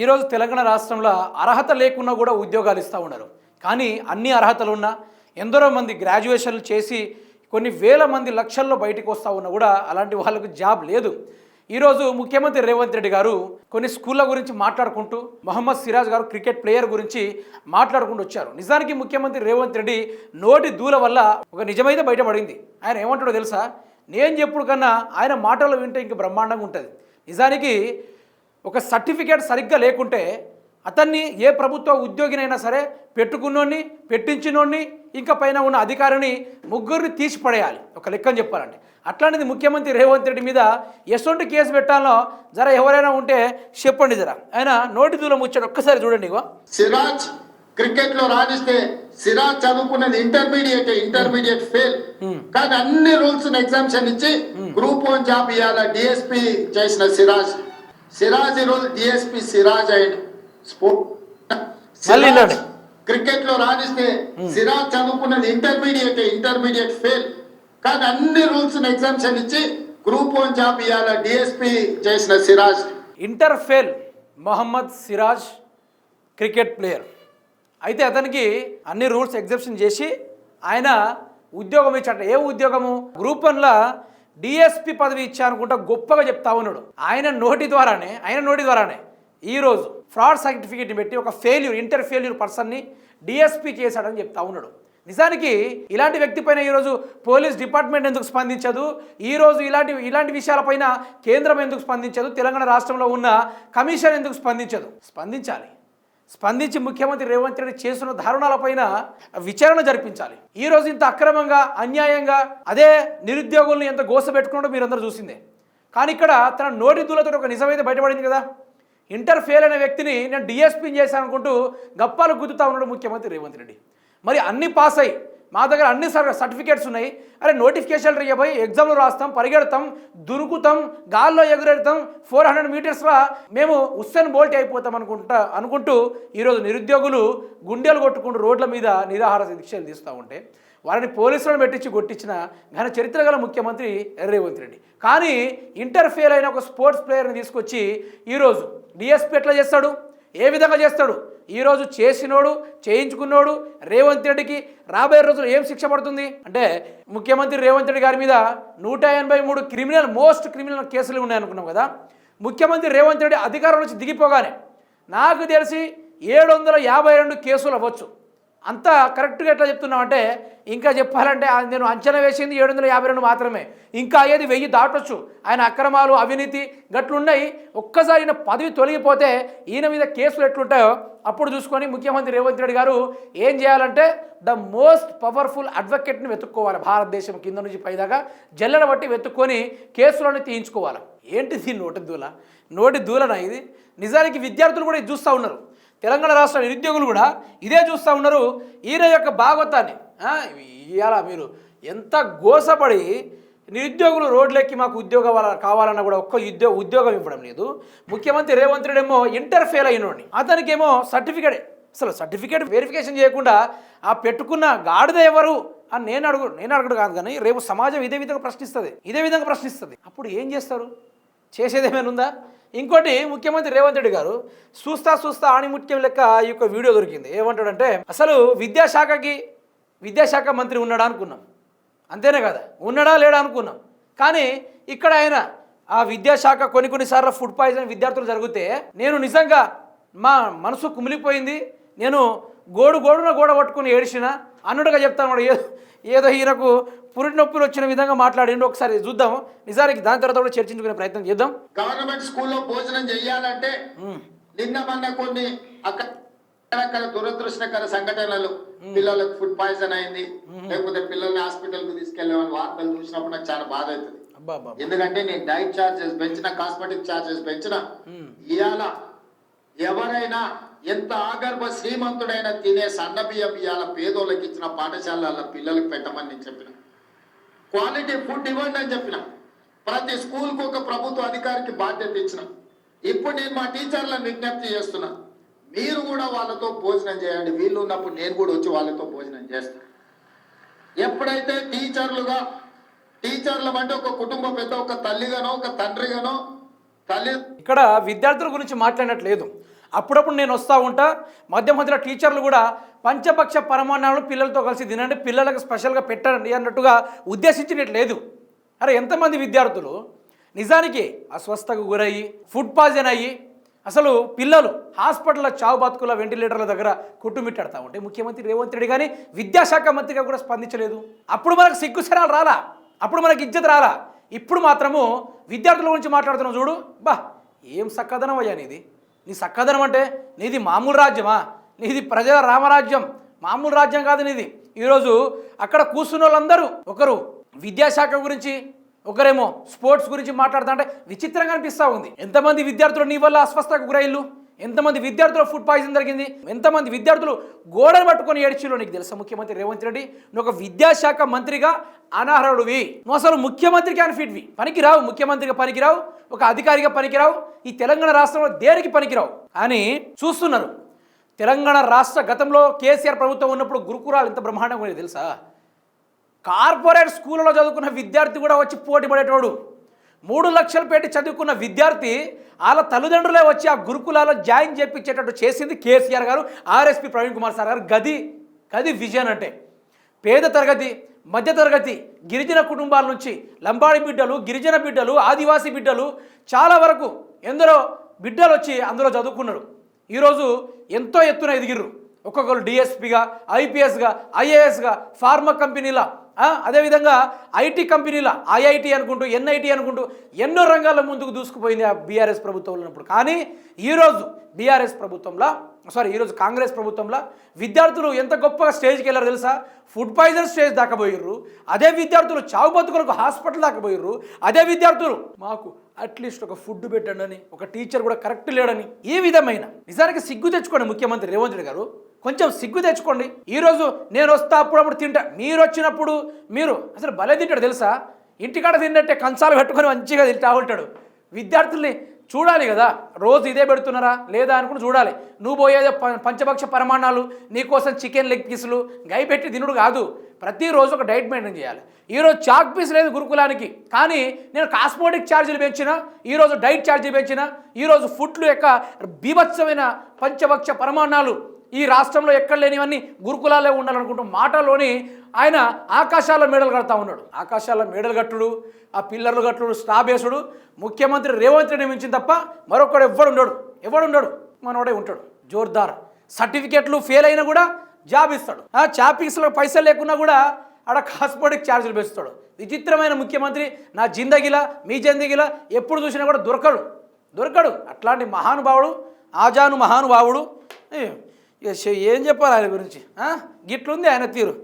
ఈరోజు తెలంగాణ రాష్ట్రంలో అర్హత లేకున్నా కూడా ఉద్యోగాలు ఇస్తూ ఉన్నారు. కానీ అన్ని అర్హతలు ఉన్నా ఎందరో మంది గ్రాడ్యుయేషన్లు చేసి కొన్ని వేల మంది లక్షల్లో బయటకు వస్తూ ఉన్నా కూడా అలాంటి వాళ్ళకు జాబ్ లేదు. ఈరోజు ముఖ్యమంత్రి రేవంత్ రెడ్డి గారు కొన్ని స్కూళ్ళ గురించి మాట్లాడుకుంటూ మొహమ్మద్ సిరాజ్ గారు క్రికెట్ ప్లేయర్ గురించి మాట్లాడుకుంటూ వచ్చారు. నిజానికి ముఖ్యమంత్రి రేవంత్ రెడ్డి నోటి దూల వల్ల ఒక నిజమైతే బయటపడింది. ఆయన ఏమంటాడో తెలుసా? నేను చెప్పుడు కన్నా ఆయన మాటలు వింటే ఇంక బ్రహ్మాండంగా ఉంటుంది. నిజానికి ఒక సర్టిఫికేట్ సరిగ్గా లేకుంటే అతన్ని ఏ ప్రభుత్వ ఉద్యోగినైనా సరే పెట్టుకున్నోడిని పెట్టించినోడిని ఇంకా పైన ఉన్న అధికారిని ముగ్గురిని తీసి పడేయాలి. ఒక లెక్కని చెప్పాలంటే. అట్లాంటిది ముఖ్యమంత్రి రేవంత్ రెడ్డి మీద ఎటువంటి కేసు పెట్టాలో జర ఎవరైనా ఉంటే చెప్పండి జర. ఆయన నోటి దూలం వచ్చాడు ఒక్కసారి చూడండి సిరాజ్ క్రికెట్లో రాణిస్తే సిరాజ్ చదువుకున్నది ఇంటర్మీడియట్ ఇంటర్మీడియట్ ఫెయిల్. కానీ అన్ని రూల్స్ ఎగ్జామ్షన్ ఇచ్చి గ్రూప్ వన్ జాబ్ ఇవ్వాల డిఎస్పి చేసిన సిరాజ్. సిరాజ్ ఈరోజు డిఎస్పి సిరాజ్ అయ్యాడు స్పోర్ట్. క్రికెట్లో రాణిస్తే సిరాజ్ చదువుకున్నది ఇంటర్మీడియట్ ఇంటర్మీడియట్ ఫెయిల్ కానీ అన్ని రూల్స్ ఎగ్జామ్షన్ ఇచ్చి గ్రూప్ వన్ జాబ్ ఇవ్వాల డిఎస్పి చేసిన Siraj. Inter fail Mohammed Siraj cricket player అయితే అతనికి అన్ని రూల్స్ ఎగ్జెప్షన్ చేసి ఆయన ఉద్యోగం ఇచ్చాట. ఏ ఉద్యోగము? గ్రూప్ వన్లో డిఎస్పి పదవి ఇచ్చానుకుంటా గొప్పగా చెప్తా ఉన్నాడు. ఆయన నోటి ద్వారానే ఆయన నోటి ద్వారానే ఈరోజు ఫ్రాడ్ సర్టిఫికేట్ని పెట్టి ఒక ఫెయిల్యూర్ ఇంటర్ ఫెయిల్యూర్ పర్సన్ని డిఎస్పి చేశాడని చెప్తా ఉన్నాడు. నిజానికి ఇలాంటి వ్యక్తి పైన ఈరోజు పోలీస్ డిపార్ట్మెంట్ ఎందుకు స్పందించదు? ఈరోజు ఇలాంటి ఇలాంటి విషయాలపైన కేంద్రం ఎందుకు స్పందించదు? తెలంగాణ రాష్ట్రంలో ఉన్న కమిషన్ ఎందుకు స్పందించదు? స్పందించాలి. స్పందించి ముఖ్యమంత్రి రేవంత్ రెడ్డి చేస్తున్న దారుణాలపైన విచారణ జరిపించాలి. ఈ రోజు ఇంత అక్రమంగా అన్యాయంగా అదే నిరుద్యోగుల్ని ఎంత గోస పెట్టుకున్నాడో మీరందరూ చూసిందే. కానీ ఇక్కడ తన నోటి దూలతో ఒక నిజమైతే బయటపడింది కదా. ఇంటర్ ఫెయిల్ అయిన వ్యక్తిని నేను డిఎస్పీని చేశాను అనుకుంటూ గప్పాలు గుద్దుతా ఉన్నాడు ముఖ్యమంత్రి రేవంత్ రెడ్డి. మరి అన్ని పాస్ అయ్యి మా దగ్గర అన్ని సర్ సర్టిఫికేట్స్ ఉన్నాయి. అరే నోటిఫికేషన్ రేయబోయి ఎగ్జామ్లు రాస్తాం పరిగెడతాం దురుకుతాం గాల్లో ఎగురెడతాం ఫోర్ హండ్రెడ్ మీటర్స్లో మేము హుస్సేన్ బోల్ట్ అయిపోతాం అనుకుంటా అనుకుంటూ ఈరోజు నిరుద్యోగులు గుండెలు కొట్టుకుంటూ రోడ్ల మీద నిరాహార దీక్షలు తీస్తూ ఉంటే వారిని పోలీసులను పెట్టించి కొట్టించిన ఘన చరిత్ర గల ముఖ్యమంత్రి రేవంత్ రెడ్డి. కానీ ఇంటర్ ఫెయిల్ అయిన ఒక స్పోర్ట్స్ ప్లేయర్ని తీసుకొచ్చి ఈరోజు డిఎస్పీ ఎట్లా చేస్తాడు? ఏ విధంగా చేస్తాడు? ఈరోజు చేసినోడు చేయించుకున్నోడు రేవంత్ రెడ్డికి రాబోయే రోజులు ఏం శిక్ష పడుతుంది? అంటే ముఖ్యమంత్రి రేవంత్ రెడ్డి గారి మీద నూట ఎనభై మూడు క్రిమినల్ మోస్ట్ క్రిమినల్ కేసులు ఉన్నాయనుకున్నాం కదా. ముఖ్యమంత్రి రేవంత్ రెడ్డి అధికారం నుంచి దిగిపోగానే నాకు తెలిసి ఏడు వందల యాభై రెండు కేసులు అవ్వచ్చు. అంత కరెక్ట్గా ఎట్లా చెప్తున్నాం అంటే ఇంకా చెప్పాలంటే నేను అంచనా వేసింది ఏడు వందల యాభై రెండు మాత్రమే. ఇంకా అయ్యేది వెయ్యి దాటొచ్చు. ఆయన అక్రమాలు అవినీతి గట్లున్నాయి. ఒక్కసారి ఈయన పదవి తొలగిపోతే ఈయన మీద కేసులు ఎట్లుంటాయో అప్పుడు చూసుకొని ముఖ్యమంత్రి రేవంత్ రెడ్డి గారు ఏం చేయాలంటే ద మోస్ట్ పవర్ఫుల్ అడ్వకేట్ని వెతుక్కోవాలి. భారతదేశం కింద నుంచి పైదాకా జల్లెడ బట్టి వెతుక్కొని కేసులను తీయించుకోవాలి. ఏంటిది నోటి దూల? నోటి దూలనా ఇది? నిజానికి విద్యార్థులు కూడా ఇది చూస్తూ ఉన్నారు. తెలంగాణ రాష్ట్ర నిరుద్యోగులు కూడా ఇదే చూస్తూ ఉన్నారు. ఈయన యొక్క భాగవతాన్ని. ఇవాళ మీరు ఎంత గోసపడి నిరుద్యోగులు రోడ్లెక్కి మాకు ఉద్యోగం కావాలన్నా కూడా ఒక్క ఉద్యోగ ఉద్యోగం ఇవ్వడం లేదు. ముఖ్యమంత్రి రేవంత్ రెడ్డి ఏమో ఇంటర్ ఫెయిల్ అయినోడిని అతనికేమో సర్టిఫికేట్. అసలు సర్టిఫికేట్ వెరిఫికేషన్ చేయకుండా ఆ పెట్టుకున్న గాడిద ఎవరు అని నేను అడుగు నేను అడగడు కాదు కానీ రేపు సమాజం ఇదే విధంగా ప్రశ్నిస్తుంది. ఇదే విధంగా ప్రశ్నిస్తుంది. అప్పుడు ఏం చేస్తారు? చేసేది ఏమైనా ఉందా? ఇంకోటి ముఖ్యమంత్రి రేవంత్ రెడ్డి గారు చూస్తా చూస్తా ఆణిముత్యం లెక్క ఈ యొక్క వీడియో దొరికింది. ఏమంటాడంటే అసలు విద్యాశాఖకి విద్యాశాఖ మంత్రి ఉన్నాడా అనుకున్నాం. అంతేనే కదా? ఉన్నాడా లేడా అనుకున్నాం. కానీ ఇక్కడ ఆయన ఆ విద్యాశాఖ కొన్ని కొన్నిసార్లు ఫుడ్ పాయిజన్ విద్యార్థులు జరిగితే నేను నిజంగా మా మనసు కుమిలిపోయింది. నేను గోడు గోడున గోడ పట్టుకుని ఏడిచిన అన్నుడుగా చెప్తాను ఏదో ఏదో ఈయనకు పురిటి నొప్పులు వచ్చిన విధంగా మాట్లాడిండు. ఒకసారి చూద్దాం. నిజానికి దాని తర్వాత కూడా చర్చించుకునే ప్రయత్నం చేద్దాం. గవర్నమెంట్ స్కూల్లో భోజనం చెయ్యాలంటే నిన్న మొన్న కొన్ని అక్కడ దురదృష్టకర సంఘటనలు. పిల్లలకు ఫుడ్ పాయిజన్ అయింది. లేకపోతే పిల్లల్ని హాస్పిటల్కు తీసుకెళ్ళామని వార్తలు చూసినప్పుడు నాకు చాలా బాధ అవుతుంది. ఎందుకంటే నేను డైట్ చార్జెస్ పెంచిన కాస్మెటిక్ చార్జెస్ పెంచిన. ఇవాళ ఎవరైనా ఎంత ఆగర్భ శ్రీమంతుడైనా తినే సన్న బియ్యం ఇవాళ పేదోళ్ళకి ఇచ్చిన పాఠశాలల పిల్లలకు పెట్టమని నేను చెప్పిన. క్వాలిటీ ఫుడ్ ఇవ్వండి అని చెప్పిన. ప్రతి స్కూల్కు ఒక ప్రభుత్వ అధికారికి బాధ్యత ఇచ్చిన. ఇప్పుడు నేను మా టీచర్లను విజ్ఞప్తి చేస్తున్నా. మీరు కూడా వాళ్ళతో భోజనం చేయండి. వీళ్ళు ఉన్నప్పుడు నేను కూడా వచ్చి వాళ్ళతో భోజనం చేస్తాను ఎప్పుడైతే టీచర్లుగా టీచర్లు అంటే ఒక కుటుంబ పెద్ద ఒక తల్లిగానో ఒక తండ్రిగానో తల్లి ఇక్కడ విద్యార్థుల గురించి మాట్లాడట్లేదు అప్పుడప్పుడు నేను వస్తూ ఉంటా. మధ్య మధ్యలో టీచర్లు కూడా పంచపక్ష పరమాణాలు పిల్లలతో కలిసి తినండి పిల్లలకు స్పెషల్గా పెట్టండి అన్నట్టుగా ఉద్దేశించినట్టు లేదు. అరే ఎంతమంది విద్యార్థులు నిజానికి అస్వస్థకు గురయ్యి ఫుడ్ పాయిజన్ అయ్యి అసలు పిల్లలు హాస్పిటల్లో చావు బతుకుల వెంటిలేటర్ల దగ్గర కుట్టుమిట్టాడుతూ ఉంటే ముఖ్యమంత్రి రేవంత్ రెడ్డి కానీ విద్యాశాఖ మంత్రిగా కూడా స్పందించలేదు. అప్పుడు మనకు సిగ్గుసరాలు రాలా. అప్పుడు మనకి ఇజ్జత్ రాలా. ఇప్పుడు మాత్రము విద్యార్థుల గురించి మాట్లాడుతున్నాం చూడు. బా ఏం సక్కదనం అయ్యా నీది. నీ సక్కదనం అంటే నీది మామూలు రాజ్యమా? నీది ప్రజల రామరాజ్యం. మామూలు రాజ్యం కాదు నీది. ఈరోజు అక్కడ కూర్చున్న వాళ్ళందరూ ఒకరు విద్యాశాఖ గురించి ఒకరేమో స్పోర్ట్స్ గురించి మాట్లాడుతా అంటే విచిత్రంగా అనిపిస్తూ ఉంది. ఎంతమంది విద్యార్థులు నీ వల్ల అస్వస్థకు గురైళ్ళు ఎంతమంది విద్యార్థుల ఫుడ్ పాయిజన్ జరిగింది? ఎంతమంది విద్యార్థులు గోడను పట్టుకొని ఏడ్చిలో నీకు తెలుసా ముఖ్యమంత్రి రేవంత్ రెడ్డి? నువ్వు ఒక విద్యాశాఖ మంత్రిగా అనర్హుడివి. నువ్వు అసలు ముఖ్యమంత్రికి అనిఫిట్వి పనికిరావు ముఖ్యమంత్రిగా పనికిరావు ఒక అధికారిగా పనికిరావు. ఈ తెలంగాణ రాష్ట్రంలో దేనికి పనికిరావు? అని చూస్తున్నారు. తెలంగాణ రాష్ట్ర గతంలో కేసీఆర్ ప్రభుత్వం ఉన్నప్పుడు గురుకురాలు ఇంత బ్రహ్మాండంగా ఉండేది తెలుసా? కార్పొరేట్ స్కూళ్ళలో చదువుకున్న విద్యార్థి కూడా వచ్చి పోటీ పడేటోడు. మూడు లక్షలు పెట్టి చదువుకున్న విద్యార్థి వాళ్ళ తల్లిదండ్రులే వచ్చి ఆ గురుకులాలో జాయిన్ చేయించేటట్టు చేసింది కేసీఆర్ గారు ఆర్ఎస్పి ప్రవీణ్ కుమార్ సార్ గారు. గది గది విజన్ అంటే. పేద తరగతి మధ్య తరగతి గిరిజన కుటుంబాల నుంచి లంబాడి బిడ్డలు గిరిజన బిడ్డలు ఆదివాసీ బిడ్డలు చాలా వరకు ఎందరో బిడ్డలు వచ్చి అందులో చదువుకున్నారు. ఈరోజు ఎంతో ఎత్తున ఎదిగిర్రు. ఒక్కొక్కరు డిఎస్పిగా ఐపీఎస్గా ఐఏఎస్గా ఫార్మా కంపెనీల అదేవిధంగా ఐటీ కంపెనీల ఐఐటి అనుకుంటూ ఎన్ఐటి అనుకుంటూ ఎన్నో రంగాల ముందుకు దూసుకుపోయింది ఆ బీఆర్ఎస్ ప్రభుత్వంలో ఉన్నప్పుడు. కానీ ఈరోజు బీఆర్ఎస్ ప్రభుత్వంలో సారీ ఈరోజు కాంగ్రెస్ ప్రభుత్వంలో విద్యార్థులు ఎంత గొప్పగా స్టేజ్కి వెళ్ళారు తెలుసా? ఫుడ్ పాయిజన్ స్టేజ్ దాకా పోయిర్రు. అదే విద్యార్థులు చావు బతుకులకు హాస్పిటల్ దాకా పోయిర్రు. అదే విద్యార్థులు మాకు అట్లీస్ట్ ఒక ఫుడ్ పెట్టండి అని ఒక టీచర్ కూడా కరెక్ట్ లేడని ఈ విధమైన నిజానికి సిగ్గు తెచ్చుకోండి ముఖ్యమంత్రి రేవంత్ రెడ్డి గారు కొంచెం సిగ్గు తెచ్చుకోండి. ఈరోజు నేను వస్తా అప్పుడప్పుడు తింటా. మీరు వచ్చినప్పుడు మీరు అసలు భలే తింటాడు తెలుసా? ఇంటికాడ తిన్నట్టే కంచాలు పెట్టుకొని మంచిగా తింటా ఉంటాడు. విద్యార్థుల్ని చూడాలి కదా. రోజు ఇదే పెడుతున్నారా? లేదా అనుకుని చూడాలి. నువ్వు పోయేదే ప- పంచభక్ష పరమాణాలు నీకోసం చికెన్ లెగ్ పీసులు గై పెట్టి తినుడు కాదు. ప్రతిరోజు ఒక డైట్ మెయింటైన్ చేయాలి. ఈరోజు చాక్ పీస్ లేదు గురుకులానికి. కానీ నేను కాస్మోటిక్ ఛార్జీలు పెంచిన ఈరోజు డైట్ ఛార్జీలు పెంచిన ఈరోజు ఫుడ్లు యొక్క బీభత్సమైన పంచభక్ష పరమాణాలు ఈ రాష్ట్రంలో ఎక్కడ లేనివన్నీ గురుకులాలే ఉండాలనుకుంటూ మాటలోని ఆయన ఆకాశాల మేడలు కడతా ఉన్నాడు. ఆకాశాల మేడలు కట్టుడు ఆ పిల్లర్లు కట్టుడు స్టాబేసుడు ముఖ్యమంత్రి రేవంత్ రెడ్డి మించిన తప్ప మరొకడు ఎవడుండడు ఎవడుండడు మనోడే ఉంటాడు. జోర్దార్. సర్టిఫికెట్లు ఫెయిల్ అయినా కూడా జాబ్ ఇస్తాడు. ఆ చాపింగ్స్లో పైసలు లేకున్నా కూడా ఆడ కాస్మోటిక్ ఛార్జీలు పెంచుతాడు విచిత్రమైన ముఖ్యమంత్రి నా జిందగిలా మీ జిందగిలా ఎప్పుడు చూసినా కూడా దొరకడు. దొరకడు. అట్లాంటి మహానుభావుడు ఆజాను మహానుభావుడు ఏం చెప్పాలి ఆయన గురించి? గిట్లుంది ఆయన తీరు.